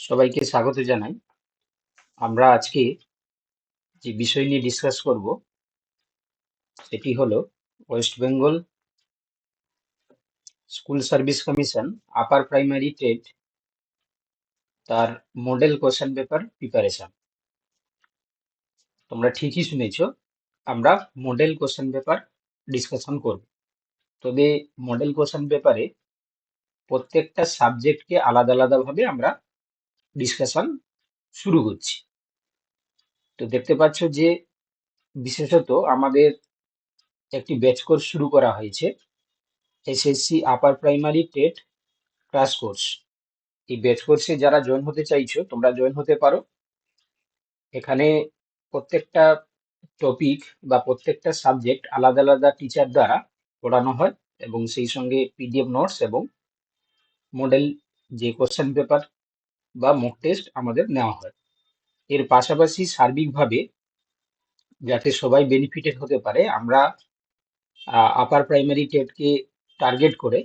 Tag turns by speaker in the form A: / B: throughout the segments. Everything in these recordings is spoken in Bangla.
A: সবাইকে স্বাগত জানাই। আমরা আজকে যে বিষয় নিয়ে ডিসকাস করব, সেটি হলো West Bengal school service commission upper primary TET তার মডেল কোশ্চেন পেপার প্রিপারেশন তোমরা ঠিকই শুনেছ, আমরা মডেল কোশ্চেন পেপার ডিসকাশন করব। তবে মডেল কোশ্চেন পেপারে প্রত্যেকটা সাবজেক্টকে আলাদা আলাদাভাবে আমরা ডিসকাশন শুরু করছি। তো দেখতে পাচ্ছ যে বিশেষত আমাদের একটি ব্যাচ কোর্স শুরু করা হয়েছে SSC upper primary TET crash course এই ব্যাচ কোর্সে যারা জয়েন হতে চাইছো, তোমরা জয়েন হতে পারো। এখানে প্রত্যেকটা টপিক বা প্রত্যেকটা সাবজেক্ট আলাদা আলাদা টিচার দ্বারা পড়ানো হয় এবং সেই সঙ্গে পিডিএফ নোটস এবং মডেল যে কোশ্চেন পেপার বা মক টেস্ট আমাদের নেওয়া হয়। এর পাশাপাশি সার্বিকভাবে যাতে সবাই বেনিফিটেড হতে পারে, আমরা আপার প্রাইমারি টেটকে টার্গেট করে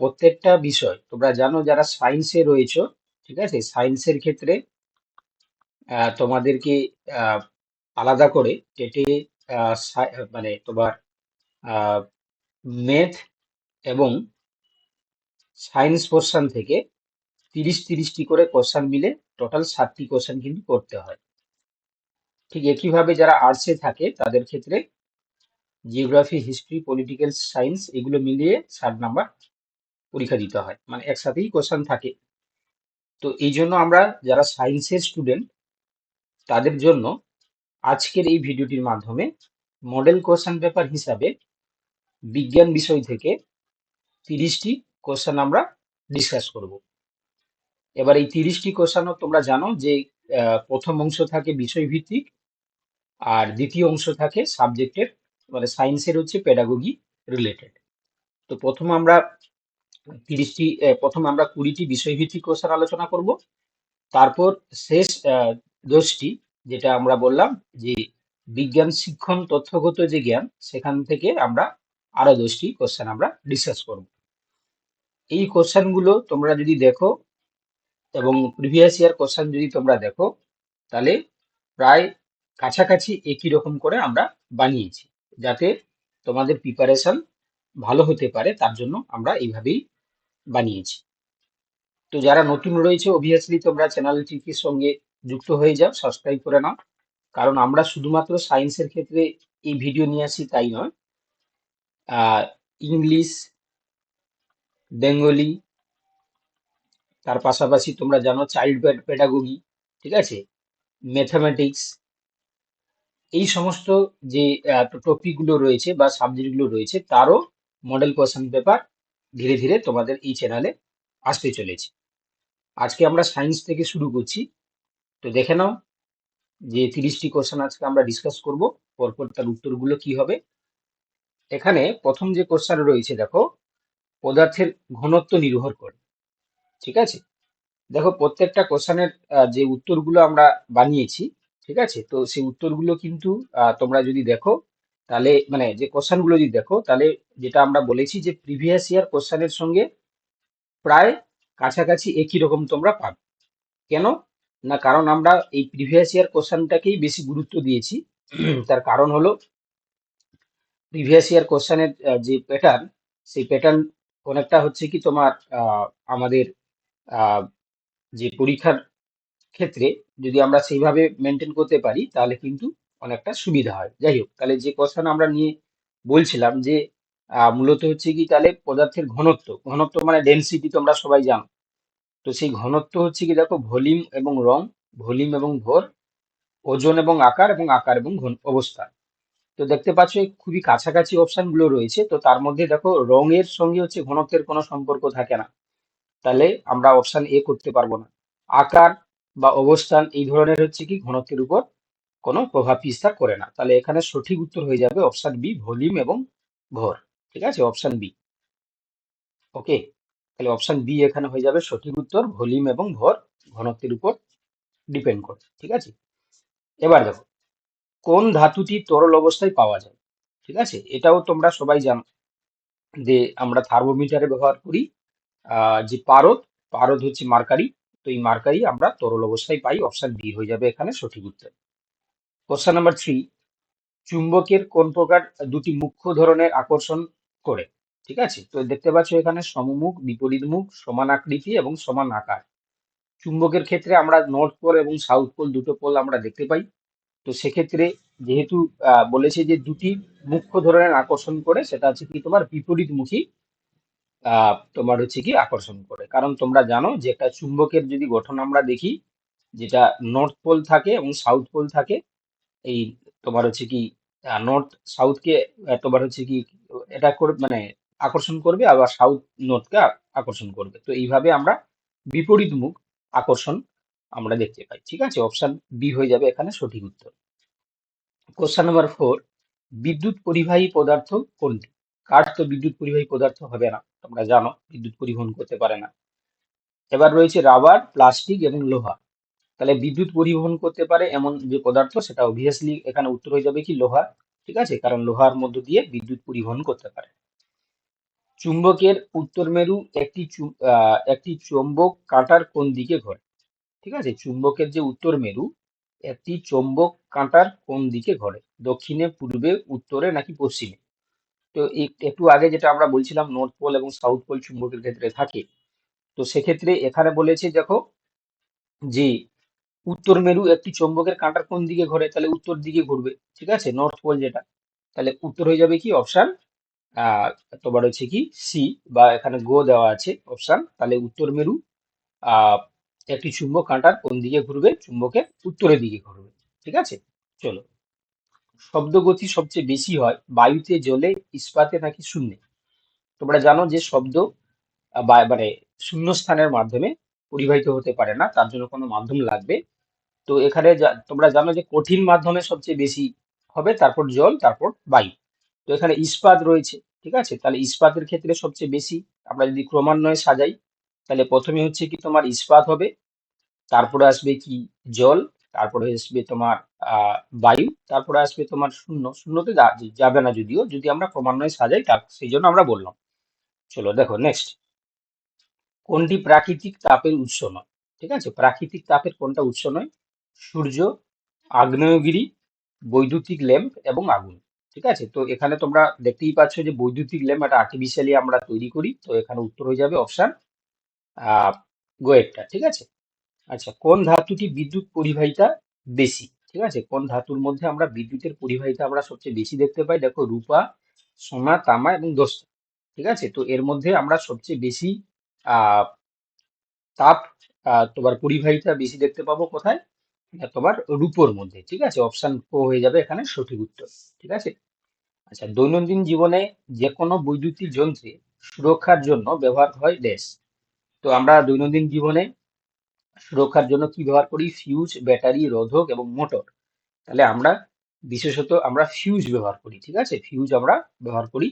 A: প্রত্যেকটা বিষয়, তোমরা জানো যারা সায়েন্সে রয়েছো, ঠিক আছে? সায়েন্সের ক্ষেত্রে তোমাদেরকে আলাদা করে টেটে মানে তোমার ম্যাথ এবং সায়েন্স পোর্শন থেকে তিরিশ তিরিশটি করে কোশ্চেন মিলে টোটাল ষাটটি কোশ্চেন কিন্তু করতে হয়। ঠিক একইভাবে যারা আর্টসে থাকে, তাদের ক্ষেত্রে জিওগ্রাফি হিস্ট্রি পলিটিক্যাল সায়েন্স এগুলো মিলিয়ে ষাট নাম্বার পরীক্ষা দিতে হয়। মানে একসাথেই কোশ্চেন থাকে। তো এই জন্য আমরা যারা সায়েন্সের স্টুডেন্ট তাদের জন্য আজকের এই ভিডিওটির মাধ্যমে মডেল কোশ্চেন পেপার হিসাবে বিজ্ঞান বিষয় থেকে তিরিশটি কোশ্চেন আমরা ডিসকাস করব। এবার এই তিরিশটি কোশ্চেনও তোমরা জানো যে প্রথম অংশ থাকে বিষয়ভিত্তিক আর দ্বিতীয় অংশ থাকে সাবজেক্টের মানে সায়েন্সের হচ্ছে পেডাগোগি রিলেটেড তো প্রথম আমরা তিরিশটি প্রথম আমরা কুড়িটি বিষয়ভিত্তিক কোশ্চেন আলোচনা করব। তারপর শেষ দশটি যেটা আমরা বললাম যে বিজ্ঞান, শিক্ষণ, তথ্যগত যে জ্ঞান, সেখান থেকে আমরা আরও দশটি কোশ্চেন আমরা ডিসকাস করব। এই কোশ্চেনগুলো তোমরা যদি দেখো এবং প্রিভিয়াস ইয়ার কোশ্চেন যদি তোমরা দেখো, তাহলে প্রায় কাছাকাছি একই রকম করে আমরা বানিয়েছি, যাতে তোমাদের প্রিপারেশন ভালো হতে পারে, তার জন্য আমরা এইভাবেই বানিয়েছি। তো যারা নতুন রয়েছে অবভিয়াসলি তোমরা চ্যানেলটির সঙ্গে যুক্ত হয়ে যাও সাবস্ক্রাইব করে নাও, কারণ আমরা শুধুমাত্র সায়েন্সের ক্ষেত্রে এই ভিডিও নিয়ে আসি, তাই নয়। ইংলিশ বেঙ্গলি তার পাশাপাশি তোমরা জানো চাইল্ড পেডাগোগি ঠিক আছে? ম্যাথামেটিক্স এই সমস্ত যে টপিকগুলো রয়েছে বা সাবজেক্টগুলো রয়েছে, তারও মডেল কোশ্চেন পেপার ধীরে ধীরে তোমাদের এই চ্যানেলে আসতে চলেছে। আজকে আমরা সায়েন্স থেকে শুরু করছি। তো দেখে নাও যে তিরিশটি কোশ্চেন আজকে আমরা ডিসকাস করব। পরপর তার উত্তরগুলো কি হবে? এখানে প্রথম যে কোশ্চেন রয়েছে, দেখো, পদার্থের ঘনত্ব নির্ভর করে। ঠিক আছে? দেখো, প্রত্যেকটা কোশ্চেনের যে উত্তরগুলো আমরা বানিয়েছি, ঠিক আছে? তো সেই উত্তরগুলো কিন্তু তোমরা যদি দেখো, তাহলে মানে যে কোশ্চেনগুলো যদি দেখো, তাহলে যেটা আমরা বলেছি যে প্রিভিয়াস ইয়ার কোশ্চেনের সঙ্গে প্রায় কাছাকাছি একই রকম তোমরা পাবে। কেন? না, কারণ আমরা এই প্রিভিয়াস ইয়ার কোশ্চেনটাকেই বেশি গুরুত্ব দিয়েছি। তার কারণ হলো, প্রিভিয়াস ইয়ার কোশ্চেনের যে প্যাটার্ন সেই প্যাটার্ন অনেকটা হচ্ছে কি তোমার আমাদের আহ, যে পরীক্ষার ক্ষেত্রে যদি আমরা সেইভাবে মেনটেন করতে পারি তাহলে কিন্তু অনেকটা সুবিধা হয়। যাই হোক তাহলে যে কোশ্চেন আমরা নিয়ে বলছিলাম যে আহ, মূলত হচ্ছে কি তাহলে পদার্থের ঘনত্ব ঘনত্ব মানে ডেনসিটি তোমরা সবাই জানো। তো সেই ঘনত্ব হচ্ছে কি দেখো ভলিউম এবং রং ভলিউম এবং ভর ওজন এবং আকার এবং আকার এবং ঘন অবস্থা তো দেখতে পাচ্ছ খুবই কাছাকাছি অপশনগুলো রয়েছে। তো তার মধ্যে দেখো রঙের সঙ্গে হচ্ছে ঘনত্বের কোনো সম্পর্ক থাকে না। তাহলে আমরা অপশন এ করতে পারব না। আকার বা অবস্থান এই ধরনের হচ্ছে কি, ঘনত্বের উপর কোনো প্রভাব বিস্তার করে না। তাহলে এখানে সঠিক উত্তর হয়ে যাবে অপশান বি ভলিউম এবং ভর। ঠিক আছে? অপশন বি ওকে তাহলে অপশন বি এখানে হয়ে যাবে সঠিক উত্তর, ভলিউম এবং ভর ঘনত্বের উপর ডিপেন্ড করে ঠিক আছে? এবার দেখো, কোন ধাতুটি তরল অবস্থায় পাওয়া যায়? ঠিক আছে? এটাও তোমরা সবাই জানো যে আমরা থার্মোমিটারে ব্যবহার করি। যে পারদ পারদ হচ্ছে মার্কারি। তো এই মার্কারি আমরা তরল অবস্থায় পাই, অপশন বি হয়ে যাবে এখানে সঠিক উত্তর। কোশ্চেন নাম্বার থ্রি, চুম্বকের কোন প্রকার দুটি মুখ্য ধরনের আকর্ষণ করে? ঠিক আছে? তো দেখতে পাচ্ছ এখানে সমমুখ, বিপরীত মুখ, সমান আকৃতি এবং সমান আকার। চুম্বকের ক্ষেত্রে আমরা নর্থ পোল এবং সাউথ পোল দুটো পোল আমরা দেখতে পাই। তো সেক্ষেত্রে যেহেতু বলেছে যে দুটি মুখ্য ধরনের আকর্ষণ করে, সেটা হচ্ছে কি তোমার বিপরীতমুখী তোমার হচ্ছে কি আকর্ষণ করে। কারণ তোমরা জানো যে একটা চুম্বকের যদি গঠন আমরা দেখি, যেটা নর্থ পোল থাকে এবং সাউথ পোল থাকে, এই তোমার হচ্ছে কি নর্থ সাউথকে তোমার হচ্ছে কি, এটা করে মানে আকর্ষণ করবে, আবার সাউথ নর্থকে আকর্ষণ করবে। তো এইভাবে আমরা বিপরীত মুখ আকর্ষণ আমরা দেখতে পাই। ঠিক আছে? অপশন বি হয়ে যাবে এখানে সঠিক উত্তর। কোশ্চেন নাম্বার ফোর বিদ্যুৎ পরিবাহী পদার্থ কোনটি? কাঠ তো বিদ্যুৎ পরিবাহী পদার্থ হবে না, তোমরা জানো, বিদ্যুৎ পরিবহন করতে পারে না। এবার রয়েছে রাবার, প্লাস্টিক এবং লোহা। তাহলে বিদ্যুৎ পরিবহন করতে পারে এমন যে পদার্থ, সেটা অবভিয়াসলি এখানে উত্তর হয়ে যাবে কি লোহা, ঠিক আছে? কারণ লোহার মধ্য দিয়ে বিদ্যুৎ পরিবহন করতে পারে। চুম্বকের উত্তর মেরু একটি একটি চৌম্বক কাঁটার কোন দিকে ঘোরে? ঠিক আছে? চুম্বকের যে উত্তর মেরু, একটি চৌম্বক কাঁটার কোন দিকে ঘোরে? দক্ষিণে, পূর্বে, উত্তরে নাকি পশ্চিমে? তো এক- একটু আগে যেটা আমরা বলছিলাম নর্থ পোল এবং সাউথ পোল চুম্বকের ক্ষেত্রে থাকে, তো সেক্ষেত্রে এখানে বলেছে দেখো যে উত্তর মেরু একটি চুম্বকের কাঁটার কোন দিকে ঘোরে? তাহলে উত্তর দিকে ঘুরবে, ঠিক আছে? নর্থ পোল যেটা, তাহলে উত্তর হয়ে যাবে কি? অপশান তোমার হচ্ছে কি? সি বা এখানে গো দেওয়া আছে অপশান তাহলে উত্তর মেরু একটি চুম্বক কাঁটার কোন দিকে ঘুরবে? চুম্বকের উত্তরের দিকে ঘুরবে, ঠিক আছে? চলো। শব্দ গতি সবচেয়ে বেশি হয় বায়ুতে, জলে, ইস্পাতে নাকি শূন্যে? তোমরা জানো যে শব্দ মানে শূন্য স্থানের মাধ্যমে পরিবাহিত হতে পারে না, তার জন্য কোনো মাধ্যম লাগবে। তো এখানে তোমরা জানো যে কঠিন মাধ্যমে সবচেয়ে বেশি হবে, তারপর জল, তারপর বায়ু। তো এখানে ইস্পাত রয়েছে, ঠিক আছে? তাহলে ইস্পাতের ক্ষেত্রে সবচেয়ে বেশি আমরা যদি ক্রমান্বয়ে সাজাই, তাহলে প্রথমে হচ্ছে কি তোমার ইস্পাত হবে, তারপরে আসবে কি জল তারপরে আসবে তোমার বায়ু, তারপরে আসবে তোমার শূন্য। শূন্যতে যাবে না যদিও, যদি আমরা ক্রমান্বয়ে সাজাই, তার, সেই জন্য আমরা বললাম। চলো দেখো নেক্সট কোনটি প্রাকৃতিক তাপের উৎস নয়? ঠিক আছে? প্রাকৃতিক তাপের কোনটা উৎস নয়? সূর্য, আগ্নেয়গিরি, বৈদ্যুতিক ল্যাম্প এবং আগুন। ঠিক আছে? তো এখানে তোমরা দেখতেই পাচ্ছ যে বৈদ্যুতিক ল্যাম্প এটা আর্টিফিশিয়ালি আমরা তৈরি করি, তো এখানে উত্তর হয়ে যাবে অপশান গোয়েটটা ঠিক আছে? আচ্ছা কোন ধাতুটি বিদ্যুৎ পরিবাহিতা বেশি? ঠিক আছে? কোন ধাতুর মধ্যে আমরা বিদ্যুতের পরিবাহিতা আমরা সবচেয়ে বেশি দেখতে পাই? দেখো, রূপা, সোনা, তামা এবং দস্তা। ঠিক আছে? তো এর মধ্যে আমরা সবচেয়ে বেশি তাপ তোমার পরিবাহিতা বেশি দেখতে পাবো কোথায়? তোমার রূপোর মধ্যে। ঠিক আছে? অপশান ও হয়ে যাবে এখানে সঠিক উত্তর। ঠিক আছে? আচ্ছা দৈনন্দিন জীবনে যে কোনো বৈদ্যুতিক যন্ত্রে সুরক্ষার জন্য ব্যবহার হয় ড্যাশ তো আমরা দৈনন্দিন জীবনে সুরক্ষার জন্য কি ব্যবহার করি? ফিউজ ব্যাটারি রোধক এবং মোটর তাহলে আমরা, বিশেষত আমরা ফিউজ ব্যবহার করি, ঠিক আছে? ফিউজ আমরা ব্যবহার করি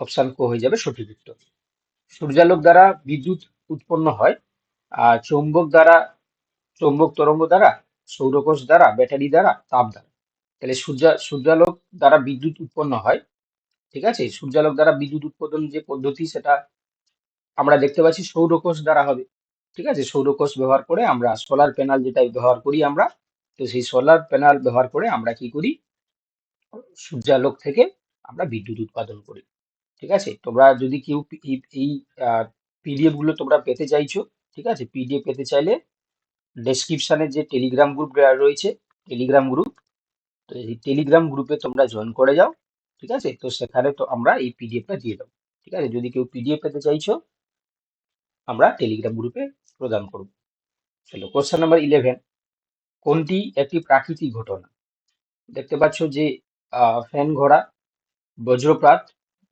A: অপশান কো হয়ে যাবে সঠিক উত্তর সূর্যালোক দ্বারা বিদ্যুৎ উৎপন্ন হয়, আর চৌম্বক দ্বারা, চৌম্বক তরঙ্গ দ্বারা, সৌরকোষ দ্বারা ব্যাটারি দ্বারা, তাপ দ্বারা। তাহলে সূর্য, সূর্যালোক দ্বারা বিদ্যুৎ উৎপন্ন হয়, ঠিক আছে? সূর্যালোক দ্বারা বিদ্যুৎ উৎপাদন যে পদ্ধতি, সেটা আমরা দেখতে পাচ্ছি সৌরকোষ দ্বারা হবে। ঠিক আছে? সৌরকোষ ব্যবহার করে আমরা সোলার প্যানেল যেটা ব্যবহার করি আমরা, তো সেই সোলার প্যানেল ব্যবহার করে আমরা কি করি? সূর্যালোক থেকে আমরা বিদ্যুৎ উৎপাদন করি। ঠিক আছে? তোমরা যদি কেউ এই পিডিএফগুলো তোমরা পেতে চাইছো, ঠিক আছে? পিডিএফ পেতে চাইলে ডেসক্রিপশনে যে টেলিগ্রাম গ্রুপ রয়েছে টেলিগ্রাম গ্রুপ তো এই টেলিগ্রাম গ্রুপে তোমরা জয়েন করে যাও, ঠিক আছে? তো সেখানে তো আমরা এই পিডিএফটা দিয়ে দেবো, ঠিক আছে? যদি কেউ পিডিএফ পেতে চাইছো, আমরা টেলিগ্রাম গ্রুপে প্রদান করব চলো কোশ্চেন নাম্বার ইলেভেন কোনটি একটি প্রাকৃতিক ঘটনা? দেখতে পাচ্ছ যে ফ্যান ঘোরা বজ্রপাত,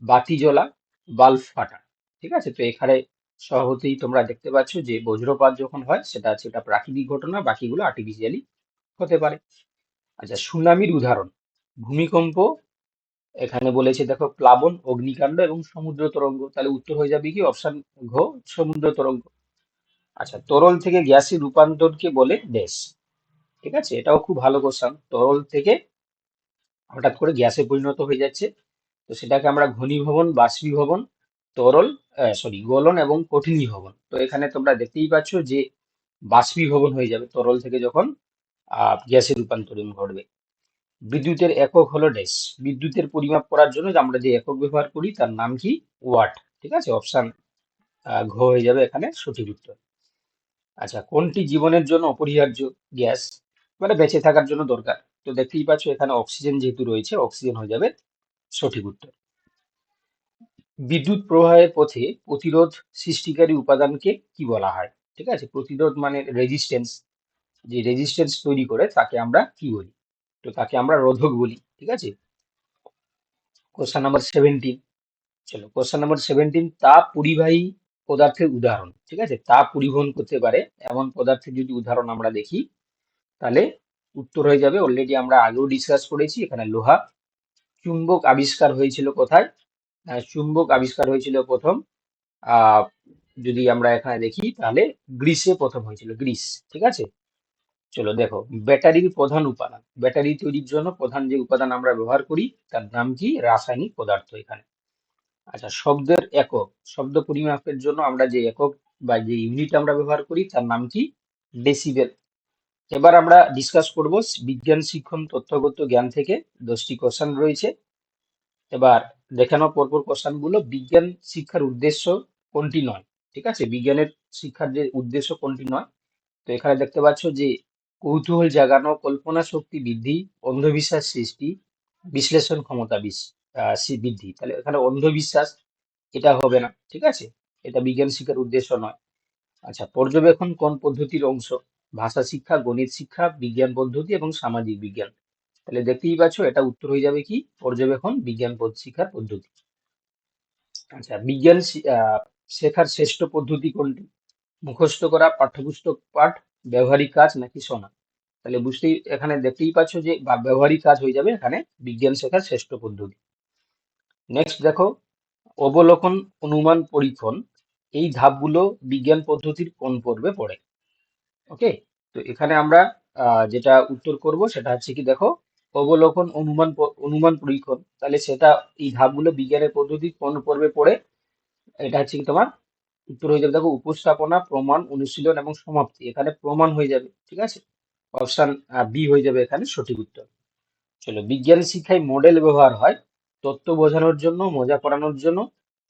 A: বাতি জ্বলা, বাল্ব ফাটা। ঠিক আছে? তো এখানে স্বভাবতই তোমরা দেখতে পাচ্ছ যে, বজ্রপাত যখন হয়, সেটা হচ্ছে একটা প্রাকৃতিক ঘটনা, বাকিগুলো আর্টিফিশিয়ালি হতে পারে। আচ্ছা সুনামির উদাহরণ। ভূমিকম্প, এখানে বলেছে দেখো, প্লাবন, অগ্নিকাণ্ড এবং সমুদ্র তরঙ্গ। তাহলে উত্তর হয়ে যাবে কি? অপশন ঘ, সমুদ্র তরঙ্গ। আচ্ছা তরল থেকে গ্যাসে রূপান্তরকে বলে ড্যাশ ঠিক আছে? এটাও খুব ভালো কোশ্চান তরল থেকে হঠাৎ করে গ্যাসে পরিণত হয়ে যাচ্ছে। তো সেটাকে আমরা ঘনীভবন, বাষ্পীভবন, তরল সরি গলন এবং কঠিনীভবন। তো এখানে তোমরা দেখতেই পাচ্ছ যে বাষ্পীভবন হয়ে যাবে তরল থেকে যখন গ্যাসে রূপান্তরণ ঘটবে। বিদ্যুতের একক হলো ড্যাশ বিদ্যুতের পরিমাপ করার জন্য আমরা যে একক ব্যবহার করি, তার নাম কি? ওয়াট। ঠিক আছে? অপশান ঘ হয়ে যাবে এখানে সঠিক উত্তর। আচ্ছা কোনটি জীবনের জন্য অপরিহার্য গ্যাস? মানে বেঁচে থাকার জন্য দরকার। তো দেখতেই পাচ্ছ, এখানে অক্সিজেন যেহেতু রয়েছে, অক্সিজেন হয়ে যাবে সঠিক উত্তর। বিদ্যুৎ প্রবাহের পথে প্রতিরোধ সৃষ্টিকারী উপাদানকে কি বলা হয়? ঠিক আছে, প্রতিরোধ মানে রেজিস্ট্যান্স যে রেজিস্ট্যান্স তৈরি করে, তাকে আমরা কি বলি? তো তাকে আমরা রোধক বলি, ঠিক আছে? কোশ্চেন নাম্বার সেভেন্টিন চলো কোশ্চেন নাম্বার সেভেন্টিন তাপ পরিবাহী পদার্থের উদাহরণ, ঠিক আছে? তাপ পরিবহন করতে পারে। এমন পদার্থের যদি উদাহরণ আমরা দেখি, তাহলে উত্তর হয়ে যাবে অলরেডি আমরা আগেও ডিসকাস করেছি, এখানে লোহা চুম্বক আবিষ্কার হয়েছিল কোথায়? চুম্বক আবিষ্কার হয়েছিল প্রথম যদি আমরা এখানে দেখি, তাহলে গ্রিসে প্রথম হয়েছিল, গ্রিস, ঠিক আছে? চলো দেখো, ব্যাটারির প্রধান উপাদান, ব্যাটারি তৈরির জন্য প্রধান যে উপাদান আমরা ব্যবহার করি, তার নাম কি? রাসায়নিক পদার্থ এখানে। আচ্ছা শব্দের একক। শব্দ পরিমাপের জন্য আমরা যে একক বা যে ইউনিট আমরা ব্যবহার করি, তার নাম কি? ডেসিবেল এবার আমরা ডিসকাস করব বিজ্ঞান, শিক্ষণ তথ্যগত জ্ঞান থেকে দশটি কোশ্চেন রয়েছে। এবার দেখানো পরপর কোশ্চেনগুলো বিজ্ঞান শিক্ষার উদ্দেশ্য কোনটি নয়? ঠিক আছে? বিজ্ঞানের শিক্ষার যে উদ্দেশ্য কোনটি নয়? তো এখানে দেখতে পাচ্ছ যে কৌতূহল জাগানো, কল্পনা শক্তি বৃদ্ধি, অন্ধবিশ্বাস সৃষ্টি, বিশ্লেষণ ক্ষমতা সি- বৃদ্ধি তাহলে এখানে অন্ধবিশ্বাস, এটা হবে না, ঠিক আছে? এটা বিজ্ঞান শিক্ষার উদ্দেশ্য নয়। আচ্ছা পর্যবেক্ষণ কোন পদ্ধতির অংশ? ভাষা শিক্ষা, গণিত শিক্ষা, বিজ্ঞান পদ্ধতি এবং সামাজিক বিজ্ঞান। তাহলে দেখতেই পাচ্ছ, এটা উত্তর হয়ে যাবে কি? পর্যবেক্ষণ, বিজ্ঞান শিক্ষার পদ্ধতি। আচ্ছা বিজ্ঞান শেখার শ্রেষ্ঠ পদ্ধতি কোনটি? মুখস্থ করা, পাঠ্যপুস্তক পাঠ, ব্যবহারিক কাজ নাকি শোনা? তাহলে বুঝতেই, এখানে দেখতেই পাচ্ছ যে ব্যবহারিক কাজ হয়ে যাবে এখানে বিজ্ঞান শেখার শ্রেষ্ঠ পদ্ধতি। নেক্সট দেখো, অবলোকন, অনুমান, পরীক্ষণ, এই ধাপগুলো বিজ্ঞান পদ্ধতির কোন পর্বে পড়ে। ওকে তো এখানে আমরা যেটা উত্তর করব সেটা হচ্ছে কি দেখো, অবলোকন, অনুমান অনুমান, পরীক্ষণ, তাহলে সেটা এই ধাপগুলো বিজ্ঞানের পদ্ধতি কোন পর্বে পড়ে, এটা হচ্ছে কি তোমার, উত্তর হয়ে যাবে দেখো, উপস্থাপনা, প্রমাণ, অনুশীলন এবং সমাপ্তি, এখানে প্রমাণ হয়ে যাবে, ঠিক আছে? অপশন বি হয়ে যাবে এখানে সঠিক উত্তর। চলো, বিজ্ঞান শিক্ষায় মডেল ব্যবহার হয় তত্ত্ব বোঝানোর জন্য, মজা করানোর জন্য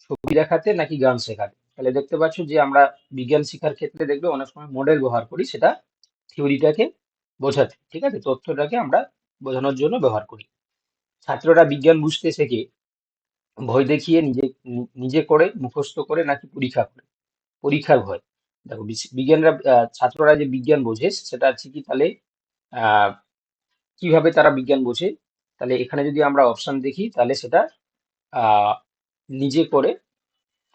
A: ছবি দেখাতে নাকি গান শেখাতে। তাহলে দেখতে পাচ্ছ যে আমরা বিজ্ঞান শিক্ষার ক্ষেত্রে দেখবে অনেক সময় মডেল ব্যবহার করি সেটা থিওরিটাকে বোঝাতে, ঠিক আছে? তথ্যটাকে আমরা বোঝানোর জন্য ব্যবহার করি। ছাত্ররা বিজ্ঞান বুঝতে শেখে, ভয় দেখিয়ে নিজে নিজে করে, মুখস্থ করে নাকি পরীক্ষা করে, পরীক্ষার ভয়। দেখো বিজ্ঞানরা ছাত্ররা যে বিজ্ঞান বোঝে, সেটা হচ্ছে কি তাহলে কীভাবে তারা বিজ্ঞান বোঝে? তাহলে এখানে যদি আমরা অপশন দেখি, তাহলে সেটা নিজে করে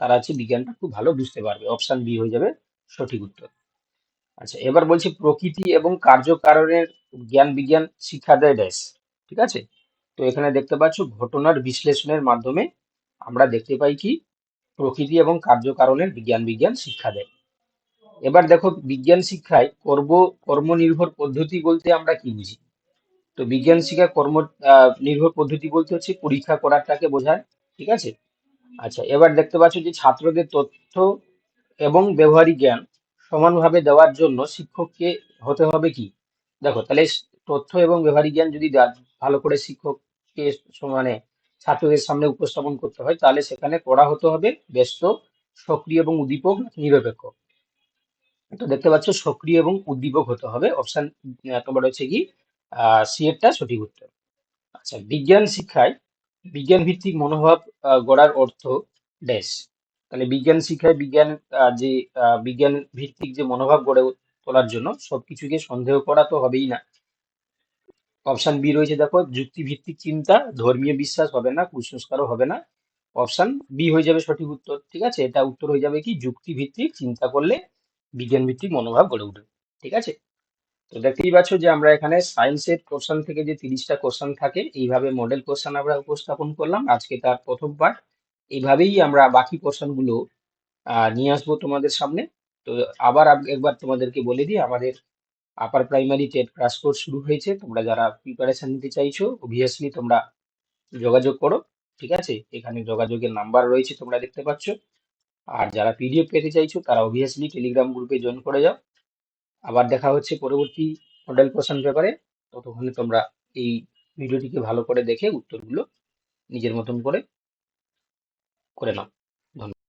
A: তারা হচ্ছে বিজ্ঞানটা খুব ভালো বুঝতে পারবে। অপশান বি হয়ে যাবে সঠিক উত্তর। আচ্ছা এবার বলছি প্রকৃতি এবং কার্যকারণের জ্ঞান বিজ্ঞান শিক্ষা দেয় ড্যাশ ঠিক আছে? তো এখানে দেখতে পাচ্ছ ঘটনার বিশ্লেষণের মাধ্যমে আমরা দেখতে পাই কি? প্রকৃতি এবং কার্যকারণের বিজ্ঞান বিজ্ঞান শিক্ষা দেয় এবার দেখো বিজ্ঞান শিক্ষায় কর্ম কর্মনির্ভর পদ্ধতি বলতে আমরা কি বুঝি? তো বিজ্ঞান শিক্ষা কর্ম নির্ভর পদ্ধতি বলতে হচ্ছে পরীক্ষা করাটাকে বোঝায়, ঠিক আছে? আচ্ছা এবার দেখতে পাচ্ছ যে ছাত্রদের তথ্য এবং ব্যবহারিক জ্ঞান সমানভাবে দেওয়ার জন্য শিক্ষককে হতে হবে কি? দেখো, তাহলে তথ্য এবং ব্যবহারিক জ্ঞান যদি ভালো করে শিক্ষককে মানে ছাত্রদের সামনে উপস্থাপন করতে হয়, তাহলে সেখানে পড়া হতে হবে ব্যস্ত, সক্রিয় এবং উদ্দীপক, নিরপেক্ষ। তো দেখতে পাচ্ছ সক্রিয় এবং উদ্দীপক হতে হবে, অপশন তোমার হচ্ছে কি? সি এরটা সঠিক উত্তর। আচ্ছা বিজ্ঞান শিক্ষায় বিজ্ঞান ভিত্তিক মনোভাব গড়ার অর্থ ড্যাশ। তাহলে বিজ্ঞান শিক্ষায় বিজ্ঞান যে বিজ্ঞান ভিত্তিক যে মনোভাব গড়ে তোলার জন্য সবকিছুকে সন্দেহ করা তো হবেই না। অপশন বি রয়েছে দেখো যুক্তি ভিত্তিক চিন্তা, ধর্মীয় বিশ্বাস হবে না, কুসংস্কারও হবে না। অপশন বি হয়ে যাবে সঠিক উত্তর, ঠিক আছে? এটা উত্তর হয়ে যাবে কি? যুক্তি ভিত্তিক চিন্তা করলে বিজ্ঞান ভিত্তিক মনোভাব গড়ে উঠবে, ঠিক আছে? তো দেখতেই পাচ্ছ যে আমরা এখানে সায়েন্সের কোশ্চেন থেকে যে তিরিশটা কোশ্চেন থাকে, এইভাবে মডেল কোশ্চেন আমরা উপস্থাপন করলাম। আজকে তার প্রথম পার্ট এইভাবেই আমরা বাকি কোশ্চেনগুলো নিয়ে আসব তোমাদের সামনে। তো আবার একবার তোমাদেরকে বলে দিই, আমাদের upper primary TET crash course শুরু হয়েছে। তোমরা যারা প্রিপারেশন নিতে চাইছো অবভিয়াসলি তোমরা যোগাযোগ করো, ঠিক আছে? এখানে যোগাযোগের নাম্বার রয়েছে, তোমরা দেখতে পাচ্ছ। আর যারা পিডিএফ পেতে চাইছো, তারা অবভিয়াসলি টেলিগ্রাম গ্রুপে জয়েন করে যাও। আবার দেখা হচ্ছে পরবর্তী মডেল কোশ্চেন পেপারে ততক্ষণে তোমরা এই ভিডিওটিকে ভালো করে দেখে উত্তরগুলো নিজের মতন করে করে নাও। ধন্যবাদ।